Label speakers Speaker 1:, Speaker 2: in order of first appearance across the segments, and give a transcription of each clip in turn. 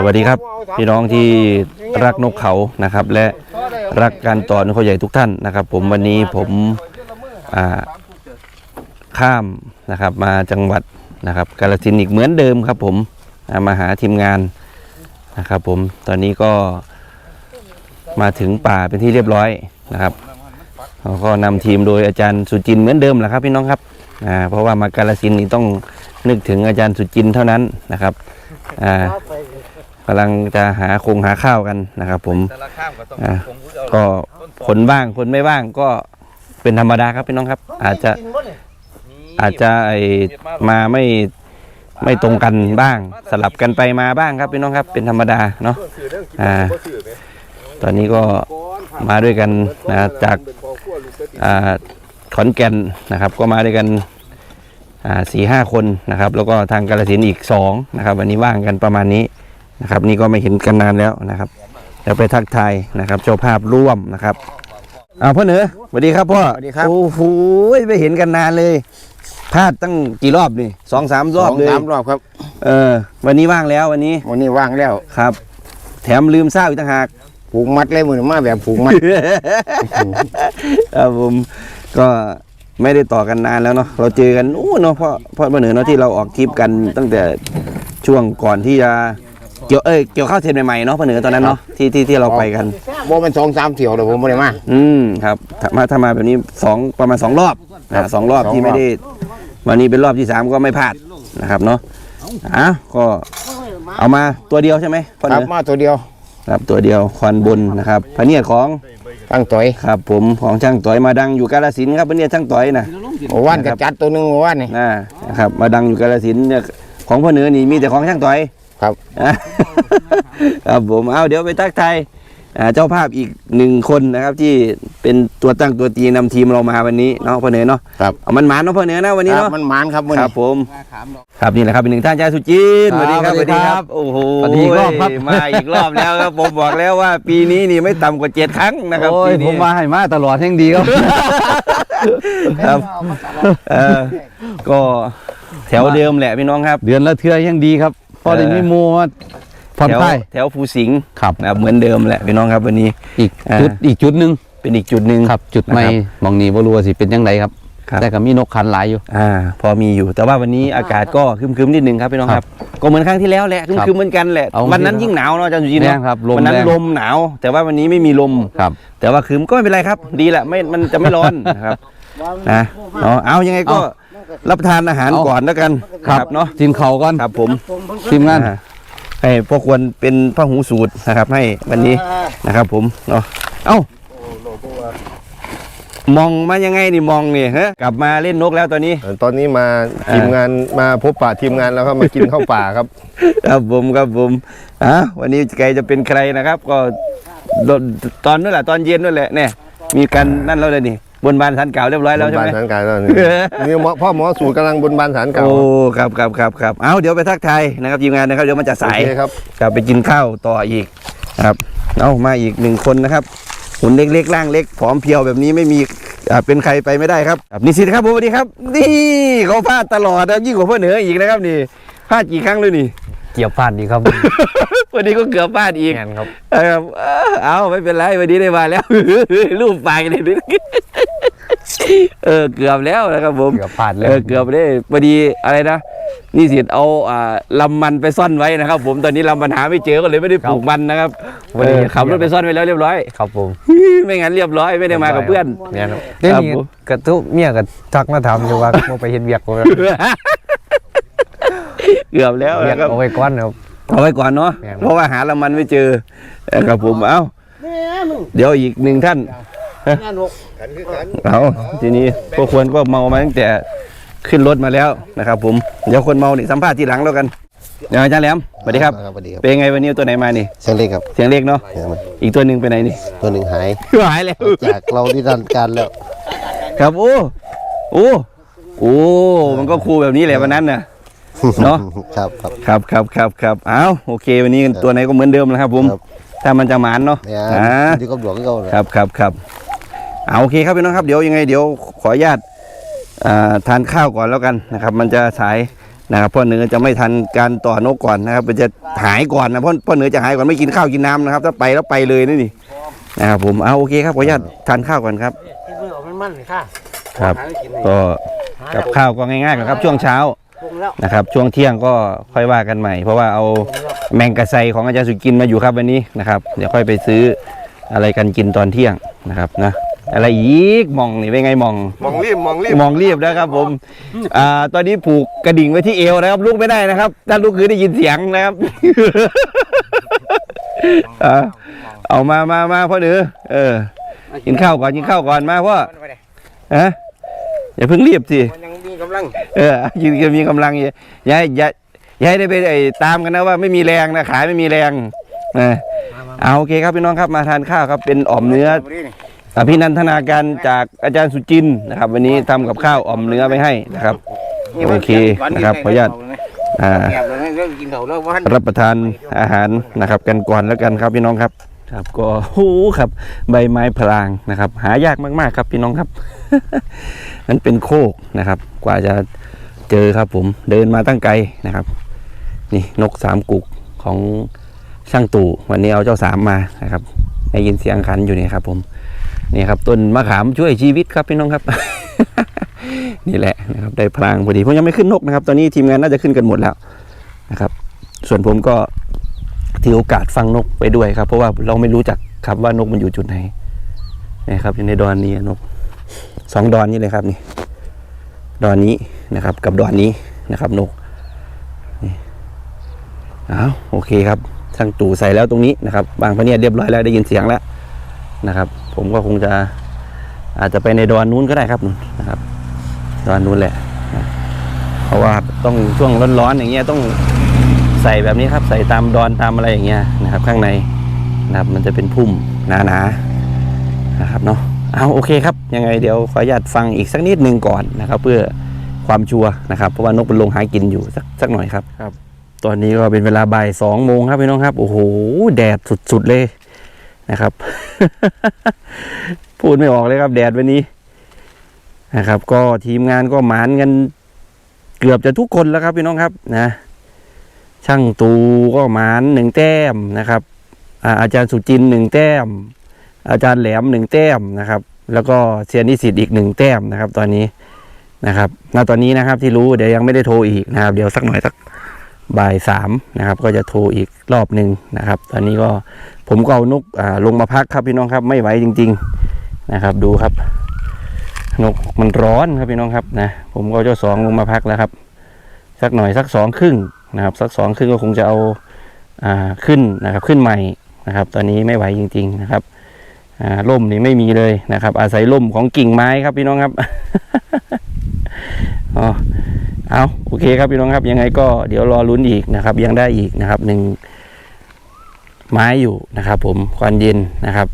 Speaker 1: สวัสดีครับ พี่น้องที่รักนกเขานะครับ และรักการต่อนกเขาใหญ่ทุกท่านนะครับ ผมวันนี้ผมข้ามนะครับ มาจังหวัดนะครับกาฬสินอีกเหมือนเดิมครับ ผมมาหาทีมงานนะครับ ผมตอนนี้ก็มาถึงป่าเป็นที่เรียบร้อยนะครับเราก็นำทีมโดยอาจารย์สุจินเหมือนเดิมแหละครับ พี่น้องครับเพราะว่ามากาฬสินนี่ต้องนึกถึงอาจารย์สุจินเท่านั้นนะครับ อ่ากำลังจะหาคงหาข้าวกันนะครับ ผม
Speaker 2: แต่ละข้ามก็ต้อง
Speaker 1: อ่า
Speaker 2: คงรู้จะเอา
Speaker 1: ก็คนบ้างคนไม่บ้างก็เป็นธรรมดาครับพี่น้องครับ อาจจะอาจจะไอมาไม่ไม่ตรงกันบ้าง สลับกันไปมาบ้างครับพี่น้องครับ เป็นธรรมดาเนาะอ่าตอนนี้ก็มาด้วยกันนะจากอ่าขอนแก่นนะครับ ก็มาด้วยกันอ่าสี่ห้าคนนะครับ แล้วก็ทางกาลสินธุ์อีกสองนะครับ วันนี้ว่างกันประมาณนี้ นะครับ นี่ก็ไม่เห็นกันนานแล้วนะครับเดี๋ยวไปทักทายนะครับเจ้าภาพร่วมนะครับอ้าวพ่อเหนือสวัสดีครับพ่อ
Speaker 3: สวัสดีครับ
Speaker 1: โอ้โหไม่เห็นกันนานเลยพลาดตั้งกี่รอบนี่สองสามรอบ
Speaker 3: สอง
Speaker 1: เลย
Speaker 3: สามรอบครับ
Speaker 1: เออวันนี้ว่างแล้ววันนี้
Speaker 3: วันนี้ว่างแล้ว
Speaker 1: ครับ แถมลืมเศร้าอีกต่างหาก
Speaker 3: ผูกมัดเลยมือมาแบบผูกมัด
Speaker 1: ครับผมก็ไม่ได้ต่อกันนานแล้วเนาะเราเจอกันอู้เนาะเพราะเพราะเมื่อเหนือเนาะที่เราออกทริปกันตั้งแต่ช่วงก่อนที่จะ เกี่ยวเอ้ยเกี่ยวข้าวเสร็จใหม่ๆเนาะเมื่อเหนือตอนนั้นเนาะที่ที่ที่เราไปกัน
Speaker 3: โบเป็นสองสามเที่ยวเลยผมไม่ได้มา
Speaker 1: อืมครับถ้ามาถ้ามาแบบนี้สองประมาณสองรอบ
Speaker 3: ครั
Speaker 1: นะ
Speaker 3: บ
Speaker 1: สองรอบ
Speaker 3: สอง
Speaker 1: ที่ไม่
Speaker 3: รอบ
Speaker 1: ได้วันนี้เป็นรอบที่สามก็ไม่พลาดนะครับเนาะอะก็เอามาตัวเดียวใช่ไหมพ่อเห
Speaker 3: ครั
Speaker 1: นื
Speaker 3: บ
Speaker 1: อ
Speaker 3: มาตัวเดียว
Speaker 1: ครับตัวเดียวควันบนนะครับพระเนียดของ
Speaker 3: ตั้งต่อย
Speaker 1: ครับผมของช่างต่อยมาดังอยู่กาลสินธุ์ครับพระเนียดช่างต่อยนะ
Speaker 3: โอ้ว่านกับจัดตัวหนึงโอ้ว่านนี่
Speaker 1: นะนะครับมาดังอยู่กาลสินธุ์เนี่ยของพ่อเหนือนี่มีแต่ของช่างต่อย
Speaker 3: ครับ
Speaker 1: ครับผมเอาเดี๋ยวไปทักทายอ่าเจ้าภาพอีกหนึ่งคนนะครับ ที่เป็นตัวตั้งตัวตีนำทีมเรามาวันนี้เนาะพ่อเหนือเนาะ
Speaker 3: ครับ
Speaker 1: เอามันหมานเนาะพ่อเหนือนะวันนี้
Speaker 3: ครับ
Speaker 1: เนาะ
Speaker 3: มันหมานครับมือ
Speaker 1: ค
Speaker 3: นี้
Speaker 1: รับผม ครับนี่แหละครับเป็นหนึ่งท่านอาจารย์สุจินต์สวัสดีครับ
Speaker 3: สวัสดีครับ
Speaker 1: โอ้โห
Speaker 3: สวัสดีอีกรอบครับ
Speaker 1: มาอีกรอบแล้วครับผมบอกแล้วว่าปีนี้นี่ไม่ต่ำกว่าเจ็ดครั้งนะครับ
Speaker 4: โอ้ย
Speaker 1: ปี
Speaker 4: ผ
Speaker 1: นี้
Speaker 4: มมาให้มาตลอดแห่งดีครับ
Speaker 1: ครับเออก็แถวเดิมแหละพี่น้องครับ
Speaker 4: เดือนละเทื่อแห่งดีครับพ อได้
Speaker 1: เออ
Speaker 4: มีหมูมาผ่อน
Speaker 1: แถว
Speaker 4: คลาย
Speaker 1: แถวภูสิงห์
Speaker 4: ครับ
Speaker 1: นะครับเหมือนเดิมแหละพี่น้องครับวันนี้
Speaker 4: อีก
Speaker 1: อ่า
Speaker 4: จุดอีกจุดหนึ่ง
Speaker 1: เป็นอีกจุดหนึ่ง
Speaker 4: ครับจุดใหม่
Speaker 1: นะครับ
Speaker 4: หมองนี้บ่รู้ว่าสิเป็นยังไงครับ
Speaker 1: ครับ
Speaker 4: แต่ก็มีนกขันหลายอยู่
Speaker 1: อ่า พอมีอยู่ แต่ว่าวันนี้อากาศก็ครึมๆนิดนึงครับพี่น้องครับ ก็เหมือนครั้งที่แล้วแหละค
Speaker 4: ครับ
Speaker 1: รึมๆเหมือนกันแหละ
Speaker 4: เอา
Speaker 1: วันนั้นยิ่งหนาวเนาะอาจารย์สุจินต์
Speaker 4: แร
Speaker 1: เนาะ
Speaker 4: งครับลม
Speaker 1: วันนั้น
Speaker 4: แรง
Speaker 1: ลมหนาว แต่ว่าวันนี้ไม่มีลม
Speaker 4: ครับ
Speaker 1: แต่ว่าครึมก็ไม่เป็นไรครับ ดีแหละไม่มันจะไม่ร้อนนะครับนะเนาะเอายังไงก็ รับประทานอาหารก่อนแล้วกันเนาะ
Speaker 4: ทีมเขาก่อน
Speaker 1: ครับผม
Speaker 4: ทีมงาน
Speaker 1: อ่าให้พวกควรเป็นพระหูสูตรนะครับ ให้วันนี้นะครับ ผมเนาะเอ้ามองมายังไงนี่มองนี่ฮะกลับมาเล่นนกแล้วตอนนี้
Speaker 5: เอ่อตอนนี้มา
Speaker 1: อ่า
Speaker 5: ทีมงานมาพบปะทีมงานแล้วครับมากินข้าวป่าครับ
Speaker 1: ครับผมครับผมอะวันนี้ใครจะเป็นใครนะครับ ก็ตตอนนู้นแหละตอนเย็นนู่นแหละเนี่ยมีกันนั่นแล้วเลยนี่ บนบานสันเก่าเรียบร้อยแล้วใช่
Speaker 5: บน
Speaker 1: ไหม
Speaker 5: บานฐานเก่าแล้วนี่ นี่หมอพ่อหมอสูตรกำลังบนบานฐานเก่า
Speaker 1: โอ้ครับครับครับครับเอาเดี๋ยวไปทักทายนะครับทีมงานนะครับเดี๋ยวมันจะสาย
Speaker 5: โอเคครับ
Speaker 1: กลับไปกินข้าวต่ออีกครับ เอามาอีกหนึ่งคนนะครับหุ่นเล็กๆร่างเล็กผอมเพรียวแบบนี้ไม่มีอ่าเป็นใครไปไม่ได้ครับครับนิสิตครับผมสวัสดีครับ นี่เขาพลาดตลอดนะยิ่งกว่าเพื่อนเหนืออีกนะครับนี่พลาดกี่ครั้งเลยนี่
Speaker 4: เกี่ยวพลาดดีครับ
Speaker 1: วันนี้ก็เกือบพลาดอีก
Speaker 4: งานครับ
Speaker 1: เออเอาไม่เป็นไรวันนี้ได้มาแล้ว รูปปากเลยเออเกือบแล้วนะครับผม
Speaker 4: เกี่ยวพลาดเลย
Speaker 1: เออเกือบได้พอดีอะไรนะนี่สิเอาอ่าลำมันไปซ่อนไว้นะครับ ผมตอนนี้ลำมันหาไม่เจอก็เลยไม่ได้ปลูกมันนะครับ
Speaker 4: วันนี้
Speaker 1: เออขับรถไปซ่อนไว้แล้วเรียบร้อย
Speaker 4: ครับผม
Speaker 1: ไม่งั้นเรียบร้อยไม่ได้มากับเพื่อน
Speaker 4: งานครับ
Speaker 1: เดี๋ยว
Speaker 4: เดี๋ยว
Speaker 1: นี้
Speaker 4: นี้กระทุกเมียก็ทักมาถามอยู่ว่าบ่ไปเฮ็ดเวียกบ่
Speaker 1: เกือบแล้ว
Speaker 4: เวียก
Speaker 1: นะครับ
Speaker 4: เอาไว้ก่อนครับ
Speaker 1: เอาไว้ก่อนเนาะ
Speaker 4: แม่น
Speaker 1: เพราะว่าหาลำมันไม่เจอนะครับผมเอ้าเดี๋ยวอีกหนึ่งท่านเอาทีนี้พวกควรก็เมามาตั้งแต่ขึ้นรถมาแล้วนะครับ ผมเดี๋ยวคนเมานี่สัมภาษณ์ทีหลังแล้วกันเดี๋ยวอาจารย์แหลมสวัสดีครับ
Speaker 5: สวัสดีครับ
Speaker 1: เป็นไงวันนี้เอาตัวไหนมานี่
Speaker 5: เสียงเล็กครับ
Speaker 1: เสียงเล็กเนาะอีกตัวหนึ่งไปไหนนี่
Speaker 5: ตัวหนึ่งหาย
Speaker 1: หายแล้ว
Speaker 5: จากเราที่ดันการแล้ว
Speaker 1: ครับโอ้โอ้โอ้มันก็คูลแบบนี้แหละวันนั้นน่ะ เนาะ
Speaker 5: ครับครับ
Speaker 1: ครับครับครับครับเอาโอเค วันนี้ตัวไหนก็เหมือนเดิมนะครับ ผม
Speaker 5: ครับ
Speaker 1: ถ้ามันจะหมานเนาะ
Speaker 5: เนี่ย
Speaker 1: อ่า
Speaker 5: ที่ก็หลวงก็เลย
Speaker 1: ครับครับครับเอาโอเคครับพี่น้องครับเดี๋ยวยังไงเดี๋ยวขออนุญาตอ่าทานข้าวก่อนแล้วกันนะครับ มันจะสายนะครับพ่อเหนือจะไม่ทันการต่อนกก่อนนะครับ มันจะหายก่อนนะพ่อพ่อเหนือจะหายก่อนไม่กินข้าวกินน้ำนะครับ ถ้าไปแล้วไปเลยนี่นี่นะครับผมเอาโอเคครับขออนุญาตทานข้าวก่อนครับ
Speaker 3: ที่มือออกมันมันเลยค่ะ
Speaker 1: ครับก็กับข้าวก็ง่ายๆนะครับช่วงเช้า
Speaker 3: ลงแล้ว
Speaker 1: นะครับ ช่วงเที่ยงก็ค่อยว่ากันใหม่ เพราะว่าเอาแมงกะไซของอาจารย์สุกินมาอยู่ครับวันนี้นะครับ เดี๋ยวค่อยไปซื้ออะไรกันกินตอนเที่ยงนะครับนะอะไรอีกมองนี่เป็นไงมอง
Speaker 5: มองรีบมองรีบ
Speaker 1: มองรีบนะครับผมอ่าตอนนี้ผูกกระดิ่งไว้ที่เอวนะครับลุกไม่ได้นะครับถ้าลุกคือได้ยินเสียงนะครับอ่าเอามามามาพ่อเหนือเออกินข้าวก่อนกินข้าวก่อนมาพ่อฮะอย่าเพิ่งรีบสิ
Speaker 3: มันยังมีกำลัง
Speaker 1: เออยืนกันมีกำลังอย่าอย่าให้อย่าอย่าให้ได้ไปไอ้ตามกันนะว่าไม่มีแรงนะขาไม่มีแรงเออเอาโอเคครับพี่น้องครับมาทานข้าวครับเป็นอ่อมเนื้อ อภินันทนาการจากอาจารย์สุจินต์นะครับ วันนี้ทำกับข้าวอ่อมเนื้อไปให้นะครับ โอเคนะครับขออนุญาต อ่า
Speaker 3: แอบเลยเรื่องกินเขาแล้ววัน
Speaker 1: รับประทานอาหารนะครับกันก่อนแล้วกันครับพี่น้องครับ ครับก็โหครับใบไม้พลางนะครับ หายากมากๆครับพี่น้องครับนั้นเป็นโคกนะครับ กว่าจะเจอครับผมเดินมาตั้งไกลนะครับ นี่นกสามกุกของช่างตู่วันนี้เอาเจ้าสามมานะครับได้ยินเสียงขันอยู่นี่ครับ ผมนี่ครับต้นมะขามช่วยชีวิตครับพี่น้องครับ นี่แหละนะครับได้พลางพอดีผมยังไม่ขึ้นนกนะครับ ตอนนี้ทีมงานน่าจะขึ้นกันหมดแล้วนะครับ ส่วนผมก็ ถือโอกาสฟังนกไปด้วยครับ เพราะว่าเราไม่รู้จักครับว่านกมันอยู่จุดไหนนะครับอยู่ในดอนนี้นกสองดอนนี้เลยครับนี่ดอนนี้นะครับ กับดอนนี้นะครับ นกนี่เอาโอเคครับช่างตู่ใส่แล้วตรงนี้นะครับบางพะเนียเรียบร้อยแล้วได้ยินเสียงแล้วนะครับ ผมก็คงจะอาจจะไปในดอนนู้นก็ได้ครับนู่นนะครับ ดอนนู้นแหละนะเพราะว่าต้องช่วงร้อนๆอย่างเงี้ยต้อง ใส่แบบนี้ครับใส่ตามดอนตามอะไรอย่างเงี้ยนะครับ ข้างในนะครับมันจะเป็นพุ่มหนาๆนะครับเนาะเอาโอเคครับ ยังไงเดี๋ยวขออนุญาตฟังอีกสักนิดหนึ่งก่อนนะครับ เพื่อความชัวร์นะครับเพราะว่านกเป็นลงหากินอยู่สักสักหน่อยครับครับ ตอนนี้ก็เป็นเวลาบ่ายสองโมงครับพี่น้องครับ โอ้โหแดดสุดๆเลยนะครับ พูดไม่ออกเลยครับ แดดวันนี้นะครับ ก็ทีมงานก็หมานกันเกือบจะทุกคนแล้วครับพี่น้องครับนะ ช่างตูก็หมานหนึ่งแต้มนะครับอาอาจารย์สุจินหนึ่งแต้ม อาจารย์แหลมหนึ่งแต้มนะครับ แล้วก็เซียนนิสิตอีกหนึ่งแต้มนะครับ ตอนนี้นะครับณตอนนี้นะครับที่รู้เดี๋ยวยังไม่ได้โทรอีกนะครับ เดี๋ยวสักหน่อยสักบ่ายสามนะครับ ก็จะโทรอีกรอบหนึ่งนะครับ ตอนนี้ก็ผมก็เอานกลงมาพักครับพี่น้องครับไม่ไหวจริง ๆนะครับ ดูครับ นกมันร้อนครับพี่น้องครับนะผมก็เจ้าสองลงมาพักแล้วครับ สักหน่อยสักสองครึ่ง นะครับสักสองครึ่งก็คงจะเอาอ่าขึ้นนะครับขึ้นใหม่นะครับ ตอนนี้ไม่ไหวจริง ๆนะครับอ่าล่มนี่ไม่มีเลยนะครับ อาศัยล่มของกิ่งไม้ครับพี่น้องครับอ๋อเอาโอเคครับพี่น้องครับยังไงก็เดี๋ยวรอลุ้นอีกนะครับ ยังได้อีกนะครับหนึ่งไม้อยู่นะครับ ผมควันเย็นนะครับ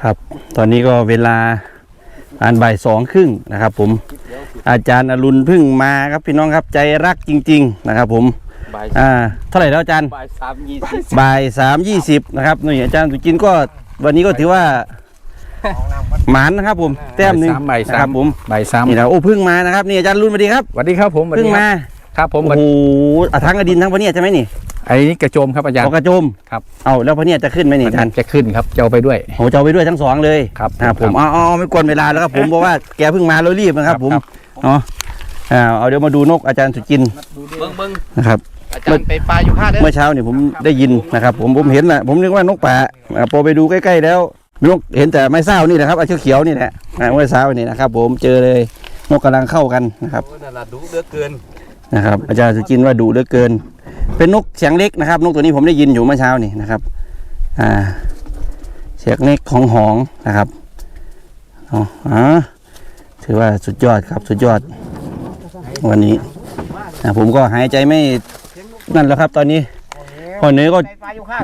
Speaker 1: ครับ ตอนนี้ก็เวลาอ่านบ่ายสองครึ่งนะครับ ผม อาจารย์อรุณเพึ่งมาครับพี่น้องครับใจรักจริง ๆ นะครับ ผม
Speaker 2: บ่าย
Speaker 1: อ่าเท่าไหร่แล้วอาจารย์
Speaker 2: บ่ายสามยี่สิบ
Speaker 1: บ่ายสามยี่สิบนะครับนี่อาจารย์สุจินก็วันนี้ก็ถือว่าหมานนะครับ ผมแต้มหนึ่ง
Speaker 2: บ่ายสาม
Speaker 1: นะครับผม
Speaker 2: บ่ายสาม
Speaker 1: นี่นะโอ้เพึ่งมานะครับนี่อาจารย์รุ่นสวัสดีครับ
Speaker 2: สวัสดีครับผมสวัส
Speaker 1: เพึ่ง
Speaker 2: ดีค
Speaker 1: มา
Speaker 2: รับครับผม
Speaker 1: โอ้โหอะทั้งอดินทั้งพะเนียดใช่ไหมนี่
Speaker 2: ไอ้นี่กระโจมครับอาจารย์
Speaker 1: เอากระโจม
Speaker 2: ครับ
Speaker 1: เอาแล้วพะเนียดจะขึ้นไหมนี่อาจารย์
Speaker 2: จะขึ้นครับจะเอาไปด้วย
Speaker 1: โหจะเอาไปด้วยทั้งสองเลย
Speaker 2: ครับ
Speaker 1: ครับผมอ๋ออ๋อไม่กวนเวลาแล้วครับผมเพราะว่าแกเพิ่งมาแล้วรีบนะครับผม
Speaker 2: ครับ
Speaker 1: เนาะอ่าเอาเดี๋ยวมาดูนกอาจารย์สุจินต์
Speaker 2: เบิ้งเบิ้ง
Speaker 1: นะครับ
Speaker 2: อาจารย์ไปปลาอยู่ค่าเด้อ
Speaker 1: เมื่อเช้าเนี่ยผมได้ยินนะครับ ผมผมเห็นนะผมนึกว่านกป่าอ่าพอไปดูใกล้ๆแล้วนกเห็นแต่ไม้เศร้านี่นะครับไอ้เขียวๆนี่แหละอ่าเมื่อเช้านี่นะครับ ผมเจอเลยนกกำลังเข้ากันนะครับ
Speaker 2: นั่นละดูเดือเกิน
Speaker 1: นะครับ อาจารย์สุจินต์ว่าดุเหลือเกิน เป็นนกเสียงเล็กนะครับ นกตัวนี้ผมได้ยินอยู่เมื่อเช้านี่นะครับ อ่าเสียงเล็กของหองนะครับอ๋ออ่า ถือว่าสุดยอดครับสุดยอด วันนี้นะผมก็หายใจไม่นั่นแล้วครับตอนนี้พอเนื้อก็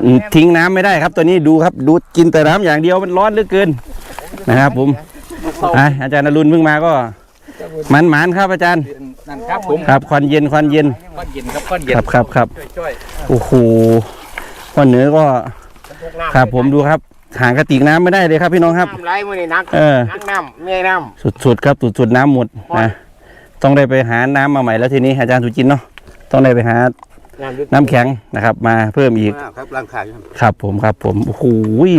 Speaker 1: อืมทิ้งน้ำไม่ได้ครับ ตัวนี้ดูครับ ดูกินแต่น้ำอย่างเดียวมันร้อนเหลือเกินนะครับ ผมอะอาจารย์นรุนเพิ่งมาก็มันหมานๆครับอาจารย์
Speaker 2: นั่นครับผม
Speaker 1: ครับควันเย็นควันเย็น
Speaker 2: ก้อนเย็นครับก้อนเย็น
Speaker 1: ครับครับครับ
Speaker 2: ช่วย
Speaker 1: โอ้โหพอเนื้อก็ครับผมดูครับ หางกระติกน้ำไม่ได้เลยครับพี่น้องครับ
Speaker 3: น้ำไหลมือนี่นัก
Speaker 1: เออ
Speaker 3: นักน้ำเมียน้
Speaker 1: สุดๆครับสุดๆน้ำหมดนะต้องได้ไปหาน้ำมาใหม่แล้วทีนี้อาจารย์สุจินต์เนาะต้องได้ไปหาน้ำแข็งนะครับ มาเพิ่มอีก
Speaker 2: ครับร่างขายครับ
Speaker 1: ครับผมครับผมโอ้โห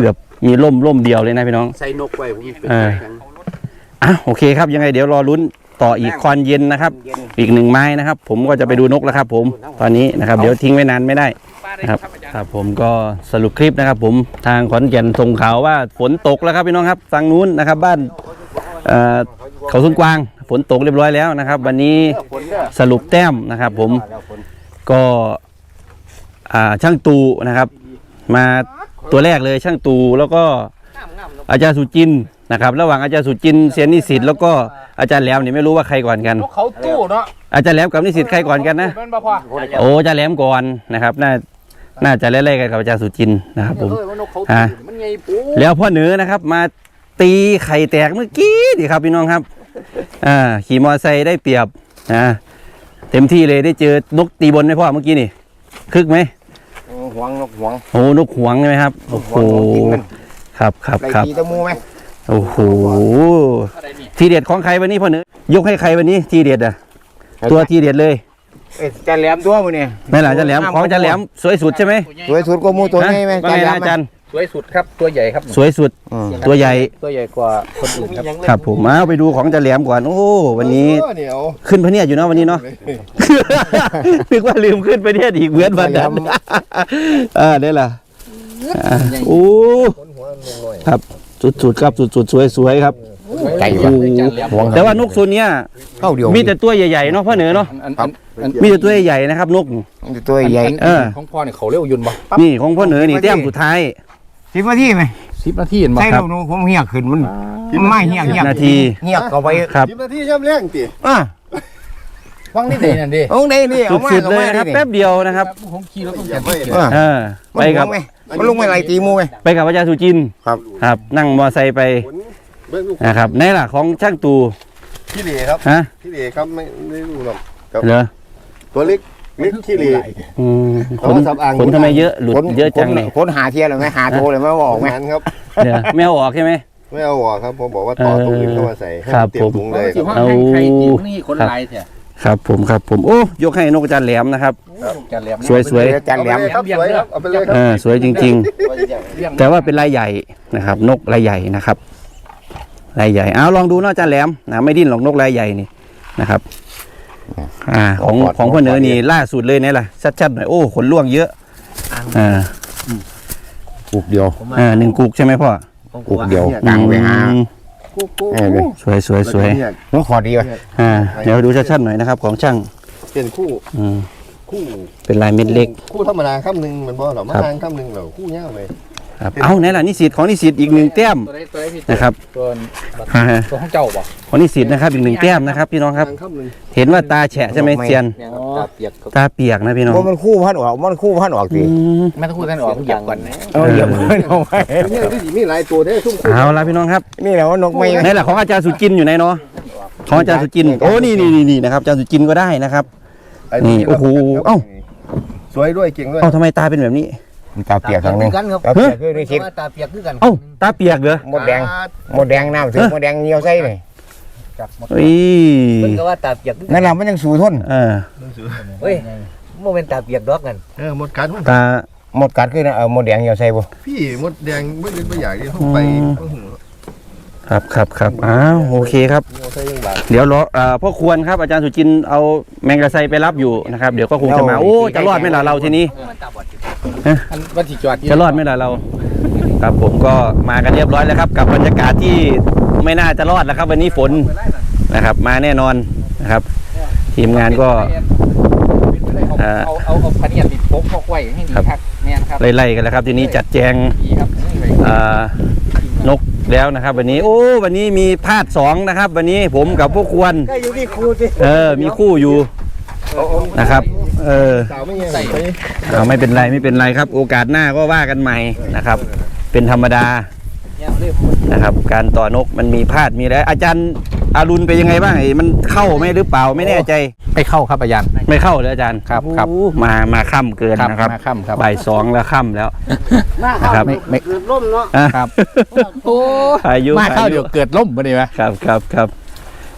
Speaker 1: แบบมีร่มร่มเดียวเลยนะพี่น้อง
Speaker 2: ใส่นกไว้ผมเป็น
Speaker 1: เออ
Speaker 2: แข็ง
Speaker 1: อะโอเคครับยังไงเดี๋ยวรอลุ้นต่ออีกคอนเย็นนะครับอีกหนึ่งไม้นะครับ ผมก็จะไปดูนกแล้วครับ ผมตอนนี้นะครับ เดี๋ยวทิ้งไว้นานไม่ได้ครับ ครับผมก็สรุปคลิปนะครับ ผมทางขอนแก่นส่งข่าวว่าฝนตกแล้วครับพี่น้องครับฝั่งนู้นนะครับ บ้านเอ่อเขาสุนกวางฝนตกเรียบร้อยแล้วนะครับ วันนี้สรุปแต้มนะครับ ผมก็อ่าช่างตูนะครับ มาตัวแรกเลยช่างตูแล้วก็อาจารย์สุจินต์นะครับ ระหว่างอาจารย์สุจินต์เซียนนิสิตแล้วก็อาจารย์แหลมนี่ไม่รู้ว่าใครก่อนกัน
Speaker 2: นกเขาตู้เนาะ
Speaker 1: อาจารย์แหลมกับนิสิตใครก่อนกันนะ
Speaker 2: แม่นบ่พ่อ
Speaker 1: โอ้อาจารย์แหลมก่อนนะครับน่า น่าจะไล่ๆกันกับอาจารย์สุจินต์นะครับผม
Speaker 2: เอ้ยว่านกเขา
Speaker 1: อ่า
Speaker 2: ตู้มันไงปู
Speaker 1: แล้วพ่อเหนือนะครับ มาตีไข่แตกเมื่อกี้ดิครับพี่น้องครับ อ่า ขี่มอเตอร์ไซค์ได้เปรียบนะเต็มที่เลยได้เจอนกตีบนไหมพ่อเมื่อกี้นี่คึกไหม
Speaker 3: หวงนกหวง
Speaker 1: โอ้นกหวงใช่ไหมครับโอ้โห
Speaker 3: หวงนกกินมัน
Speaker 1: ครับครับ
Speaker 3: ไล่
Speaker 1: ครับ
Speaker 3: ตีตะมูไหม
Speaker 1: โอ้โห
Speaker 2: อะไรนี่
Speaker 1: ทีเด็ดของใครวันนี้พ่อเหนือยกให้ใครวันนี้ทีเด็ดอะตัวทีเด็ดเลย
Speaker 3: เอ้ยจะแหลมตัวมึงเนี่ย
Speaker 1: ไม่หล่ะอาจารย์แหลมของอาจารย์แหลมสวยสุดใช่ไหม
Speaker 3: สวยสุดก็มูตัวนี้ไหม
Speaker 1: ว่าไงนะอาจารย์
Speaker 2: สวยสุดครับตัวใหญ่ครับ
Speaker 1: สวยสุด
Speaker 3: อืม
Speaker 1: ตัวใหญ่
Speaker 2: ตัวใหญ่กว่าคนอื่นครับ
Speaker 1: ครับผมมาไปดูของอาจารย์แหลมก่อนโอ้วันนี้
Speaker 5: เดี๋ยว
Speaker 1: ขึ้นพระเนียดอยู่เนาะวันนี้เนาะ นึกว่าลืมขึ้นพระเนียดอีกเหมือนวันนั้นอ่าได้ล่ะอ่าโอ้ครับสุดๆครับสุดๆสวยๆครับ
Speaker 3: ใจ
Speaker 1: โอ้
Speaker 3: หวง
Speaker 1: แต่ว่านกส่วนเนี้ย
Speaker 3: เข้าเดียว
Speaker 1: มีแต่ตัวใหญ่ๆเนาะพ่อเหนือเนาะ
Speaker 2: อันอันอัน
Speaker 1: มีแต่ตัวใหญ่ๆนะครับนก
Speaker 3: ตัวใหญ่
Speaker 1: เออ
Speaker 2: ของพ่อเนี่ยเขาเรียกว่ายุนบ่ปั๊บ
Speaker 1: นี่ของพ่อเหนือนี่แต้มสุดท้าย
Speaker 3: สิบนาทีไหม
Speaker 2: สิบนาทีเห็นบ่
Speaker 3: ใช่
Speaker 2: ครั
Speaker 3: เรา
Speaker 2: บ
Speaker 3: หนูผมเหียขึ้นมันมันไม่เหียเหีย
Speaker 1: นาที
Speaker 3: เหียก็ไป
Speaker 1: ครับ
Speaker 5: สิบนาทีย่ำแรงติ
Speaker 3: อะ
Speaker 2: ฟังนี่เด่นั่นดิ
Speaker 3: โอ้ได้นี่เอามา
Speaker 1: สุดๆ
Speaker 3: เอา
Speaker 1: เลย
Speaker 3: มา
Speaker 1: นะครับ
Speaker 3: นี่
Speaker 1: แป๊บเดียวนะครับ
Speaker 2: ผมขี่รถต้องแข่ง
Speaker 3: อะ
Speaker 1: เออ
Speaker 3: มัน
Speaker 1: ไป
Speaker 3: หว
Speaker 1: กับ
Speaker 3: งไหมมันลงไม่ไหลตีมูไหม
Speaker 1: ไปกับอาจารย์สุจินต์
Speaker 3: ครับ
Speaker 1: ครับ นั่งมอไซค์ไป
Speaker 5: ผลเบื้องลูก
Speaker 1: นะครับในหลักของช่างตู
Speaker 5: ขี้เหร่ครับ
Speaker 1: ฮะ
Speaker 5: ขี้เหร่ครับไม่ไม่รู้หรอก
Speaker 1: เหรอ
Speaker 5: ตัวเล็กเล็กขี้เหร่
Speaker 1: อืมข
Speaker 5: เอา
Speaker 1: น
Speaker 5: มาสับอ่าง
Speaker 1: ขนทำไมเยอะหลุด
Speaker 3: คน
Speaker 1: เยอะจัง
Speaker 3: คน
Speaker 1: เนี่ย
Speaker 3: คนหาเทียเลยไหมหาโทรเลยไหมว่าออกไหม
Speaker 5: งานครับ
Speaker 1: เดี๋ยวไม่เอาออกใช่ไหม
Speaker 5: ไม่เอาออกครับผมบอกว่าต่อตรงอื่นเข้ามาใส่ให้
Speaker 1: ครับ
Speaker 5: เตรีย
Speaker 1: ผมม
Speaker 5: ถุงเลย
Speaker 2: สิ
Speaker 5: ครับ
Speaker 2: ว่าให้ใครจิ้มนี่คนลายแท้
Speaker 1: ครับผมครับผมโอ้ยกให้นกอาจารย์แหลมนะครับ
Speaker 2: จันแหลม
Speaker 1: สวยสวย
Speaker 3: จันแหลม
Speaker 5: ครับสวยครับเอาไปเลยค
Speaker 1: เอ
Speaker 5: รับ
Speaker 1: อสวยจริง
Speaker 2: เลี้ยง
Speaker 1: ๆ แต่ว่าเป็นลายใหญ่นะครับ นกลายใหญ่นะครับ ลายใหญ่เอาลองดูเนาะอาจารย์แหลมนะไม่ดิ้นหรอกนกลายใหญ่นี่นะครับอ่าของของพ่อเหนือนี่ล่าสุดเลยเนี่ยล่ะชัดๆหน่อยโอ้ขนล่วงเยอะอ่า
Speaker 3: กุกเดียว
Speaker 1: อ่าหนึ่งกุกใช่ไหมพ่อ
Speaker 3: กุกเดียวกลางไปหา
Speaker 1: อืม
Speaker 3: เอ้ยเลย
Speaker 1: สวยสวยสวย
Speaker 5: เนี่ย
Speaker 3: มันขอดีวะ
Speaker 1: อ่าเดี๋ยวดูชัดๆหน่อยนะครับ ของช่าง
Speaker 5: เป็นคู่
Speaker 1: อืม
Speaker 5: คู่
Speaker 1: เป็นลายเม็ดเล็ก
Speaker 5: คู่ธรรมดาข้ามหนึ่งเหมือนบ่หรอมา
Speaker 1: ครับ
Speaker 5: ทางข้ามหนึ่งเหรอคู่เงี้ยาวเลย
Speaker 1: ครับเอาไหนล่ะนิสิตของนิสิตอีกหนึ่งแต้ม
Speaker 2: ตัวได้ตัวได้พี่
Speaker 1: นะครับ
Speaker 2: ตัว
Speaker 1: อ่า
Speaker 2: ตัวของเจ้าบ่
Speaker 1: ของนิสิตนะครับอีกหนึ่งแต้มนะครับ พี่น้องครับ
Speaker 5: ทางข้ามหนึ่ง
Speaker 1: เห็นว่าตาแฉะใช่ไหมเซียน
Speaker 2: เนี่ยครับตาเปียกครับ
Speaker 1: ตาเปียกนะพี่น้อง
Speaker 3: ว่ามันคู่พันออกมันคู่พันออกสิ
Speaker 1: อืม
Speaker 2: แม่ต้องพูดท่านออกเหยียบก่อนนะ
Speaker 3: เอาเหยียบมันเอาไว้
Speaker 5: เนี่ยที่สีมีหลายตัวได้ทุ่มคู่
Speaker 1: เอาละพี่น้องครับ
Speaker 3: นี่แหละว่านกไม่
Speaker 1: ไหนล่ะของอาจารย์สุจินต์อยู่ไหนเนาะของอาจารย์สุจินต์โอ้นี่นี่นี่นี่นะครับอาจารย์สุจินต์ก็ได้นะครับนี่โอ้โหเอ้า
Speaker 5: สวยด้วยเก่งด้วย
Speaker 1: เอ้าทำไมตาเป็นแบบนี้
Speaker 3: ตาเปียกทางนึง
Speaker 2: กันครับ
Speaker 3: ตาเปียกคือในคลิป
Speaker 2: ตาเปียกคือกัน
Speaker 1: เอ้าตาเปียกเหรอ
Speaker 3: หมดแดงหมดแดงน้ำถึงหมดแดงเหนียวใส่เลย
Speaker 1: เฮ้ย
Speaker 6: เพิ่นก็ว่าตาเปียกคือ
Speaker 3: นั่นแหละมันยังสู้ทน
Speaker 1: เออ
Speaker 6: เฮ้ยโมเมนตาเปียกดอกกัน
Speaker 5: เออหมดกัด
Speaker 1: ตา
Speaker 3: หมดกัดคือนะเออหมดแดงเหนียวใส่บ่
Speaker 5: พี่มดแดงไม่ได้ไม่อยากที่เข้าไป
Speaker 1: อืม
Speaker 5: โอ้โห
Speaker 1: ครับครับครับอ้าวโอเคครับ
Speaker 5: เอาใส่ยังบาด
Speaker 1: เดี๋ยวรอเอ่อพ่อควรครับอาจารย์สุจินต์เอาแมงกระไซไปรับอยู่นะครับ เดี๋ยวก็คงจะมาโอ้จะรอดไหมล่ะเราทีนี้
Speaker 2: อันวันที่จอด
Speaker 1: จะรอดไหมล่ะเรา ครับผมก็มากันเรียบร้อยแล้วครับ กับบรรยากาศที่ไม่น่าจะรอดแล้วครับ วันนี้ฝนนะครับ มาแน่นอนนะครับ ทีมงานก็
Speaker 2: เอาเอาเอาเอาพันยันติดพกพกไว้ให้ดีครับเนี่ยครับ
Speaker 1: ไล่ๆกันแล้วครับ ทีนี้จัดแจง
Speaker 2: ดีครับนี่ไว้
Speaker 1: เอ่อนก แล้วนะครับ วันนี้โอ้วันนี้มีพาดสองนะครับ วันนี้ผมกับพวกควร
Speaker 6: ก็อยู่ที่ครูสิ
Speaker 1: เออ มีคู่อยู่นะครับ เออ
Speaker 5: สาวไม่เงี้ย
Speaker 2: ใส่
Speaker 1: เอาไม่เป็นไรไม่เป็นไรครับ โอกาสหน้าก็ว่ากันใหม่นะครับ เป็นธรรมดา
Speaker 2: เนี่ยเรียบ
Speaker 1: นะครับ การต่อนกมันมีพลาดมีอะไรอาจารย์ อารุณเป็นยังไงบ้างไอ้มันเข้าไหมหรือเปล่าไม่แน่ใจ
Speaker 2: ไปเข้าครับอาจารย์
Speaker 1: ไม่เข้าเลยอาจารย์
Speaker 2: ครับครับ
Speaker 1: โอ้มามาค่ำเกินนะครับ
Speaker 2: มาค่ำครับ
Speaker 1: บ่ายสองแล้วค่ำแล้ว
Speaker 6: มา
Speaker 1: นะครับ
Speaker 2: ไม่ไม่
Speaker 6: คือล่มเนาะ
Speaker 1: อะ
Speaker 2: ครับโอ้
Speaker 1: อายุ
Speaker 2: มาเข้า
Speaker 1: อายุ
Speaker 2: เดี๋ยวเกิดล่มไปดีไหม
Speaker 1: ครับครับครับ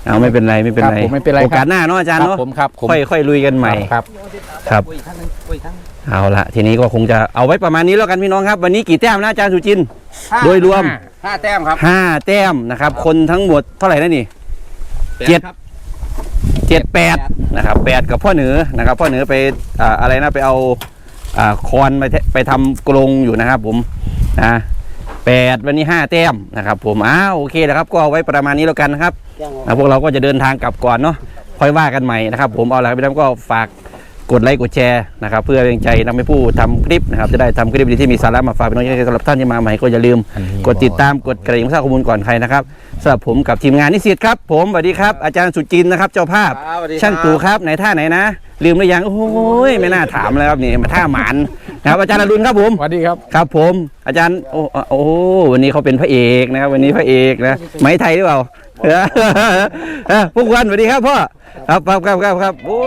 Speaker 1: เอาไม่เป็นไรไม่เป็นไร
Speaker 2: ครับผมไม่เป็นไร
Speaker 1: โอกาสหน้าเนาะอาจารย์
Speaker 2: ครับ
Speaker 1: เนาะ
Speaker 2: ผมครับผม
Speaker 1: ค่อยค่อยลุยกันใหม่
Speaker 2: ครับ
Speaker 1: ครับ
Speaker 2: คุยทั้งนึงคุยทั้ง
Speaker 1: เอาละทีนี้ก็คงจะเอาไว้ประมาณนี้แล้วกันพี่น้องครับ วันนี้กี่แต้มนะอาจารย์สุจินต์โดยรวม
Speaker 2: ห้าแต้มครับ
Speaker 1: ห้าแต้มนะครับ คนทั้งหมดเท่าไหร่นะนี่ เจ็ด
Speaker 2: ครับ
Speaker 1: เจ็ดแปดนะครับแปดกับพ่อเหนือนะครับ พ่อเหนือไปอ่าอะไรนะไปเอาอ่าคอนไปแทไปทำกรงอยู่นะครับ ผมนะแปดวันนี้ห้าแต้มนะครับ ผมอ้าวโอเคนะครับ ก็เอาไว้ประมาณนี้แล้วกันนะครับอ่าพวกเราก็จะเดินทางกลับก่อนเนาะค่อยว่ากันใหม่นะครับ ผมเอาละครับพี่น้องก็ฝาก กดไลค์กดแชร์นะครับเพื่อเป็นกำลังใจนำให้ผู้ทำคลิปนะครับจะได้ทำคลิปดีที่มีสาระมาฝากพี่น้องสำหรับท่านที่มาใหม่ก็อย่าลืม กดติดตามกดกระดิ่งเพื่อทราบข้อมูลก่อนใครนะครับสำหรับผมกับทีมงานนิสิตครับ ผมสวัสดีครับ อาจารย์สุจินต์นะครับเจ้าภาพช่างตู่ครับไหนท่าไหนนะ ลืมหรือยังโอ้ยไม่น่าถามเลยครับนี่มาท่าหมานนะครับอาจารย์อรุณครับผม
Speaker 2: สวัสดีครับ
Speaker 1: ครับผมอาจารย์โอ้โอ้วันนี้เขาเป็นพระเอกนะครับวันนี้พระเอกนะไหมไทยหรือเปล่าเออเออพวกวันสวัสดีครับพ่อครับครับครับครับครับโอ้